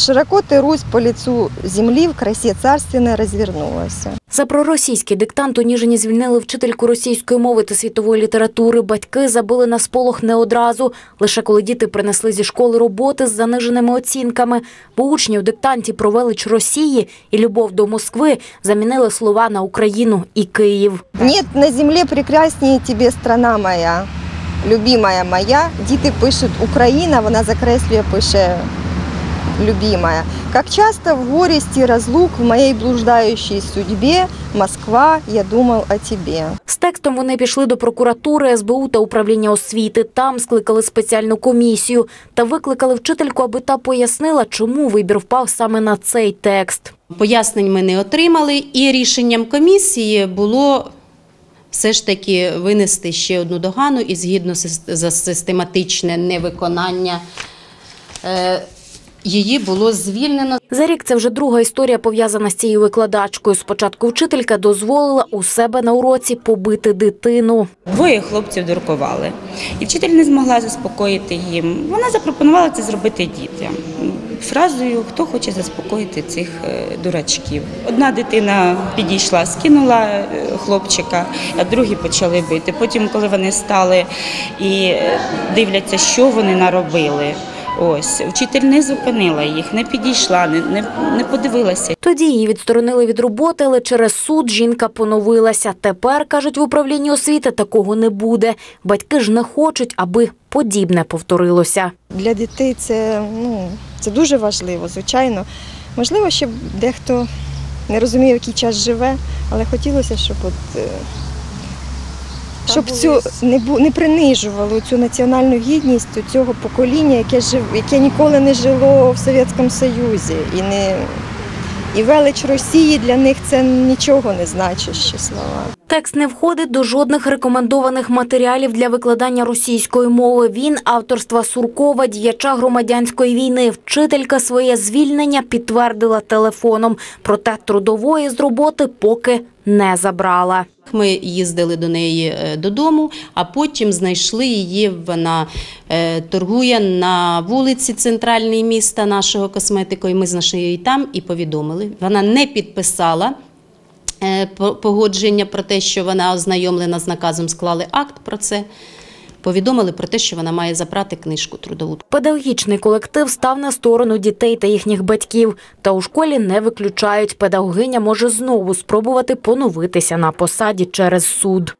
Широко ты Русь по лицу земли в красе царственной развернулась. За проросійський диктант у Ніжині звільнили вчительку російської мови та світової літератури. Батьки забили на сполох не одразу, лише коли діти принесли зі школи роботи з заниженими оцінками. Бо учні у диктанті про велич Росії і любов до Москви замінили слова на Україну і Київ. Нет на земле прекраснее тебе страна моя, любимая моя. Діти пишуть Україна, вона закреслює, пише любимая. Как часто в горести разлук в моей блуждающей судьбе, Москва, я думал о тебе. З текстом вони пішли до прокуратури, СБУ та управління освіти. Там скликали спеціальну комісію та викликали вчительку, аби та пояснила, чому вибір впав саме на цей текст. Пояснень ми не отримали, і рішенням комісії було все ж таки винести ще одну догану і згідно за систематичне невиконання. Її було звільнено За рік це вже друга історія пов'язана з цією викладачкою. Спочатку вчителька дозволила у себе на уроці побити дитину. Двоє хлопців дуркували, і вчитель не змогла заспокоїти їм. Вона запропонувала це зробити дітям фразою Хто хоче заспокоїти цих е, дурачків. Одна дитина підійшла, скинула е, хлопчика, а другі почали бити. Потім, коли вони стали і е, дивляться, що вони наробили. Ось вчитель не зупинила їх, не підійшла, не, не, не подивилася. Тоді її відсторонили від роботи, але через суд жінка поновилася. Тепер, кажуть в управлінні освіти, такого не буде. Батьки ж не хочуть, аби подібне повторилося. Для дітей це, ну, це дуже важливо, звичайно. Можливо, ще дехто не розуміє, в який час живе, але хотілося, щоб от, е, щоб цю не, бу- не принижувало цю національну гідність у цього покоління, яке жив, яке ніколи не жило в Совєтському Союзі. І, не, і велич Росії для них це нічого не значить, слова. Текст не входить до жодних рекомендованих матеріалів для викладання російської мови. Він авторства Суркова, діяча громадянської війни. Вчителька своє звільнення підтвердила телефоном. Проте трудової з роботи поки не забрала. Ми їздили до неї е, додому, а потім знайшли її. Вона е, торгує на вулиці центральній міста нашого косметикою. Ми знайшли її там і повідомили. Вона не підписала. Е, по- Погодження про те, що вона ознайомлена з наказом, склали акт про це. Повідомили про те, що вона має забрати книжку трудову. Педагогічний колектив став на сторону дітей та їхніх батьків. Та у школі не виключають. Педагогиня може знову спробувати поновитися на посаді через суд.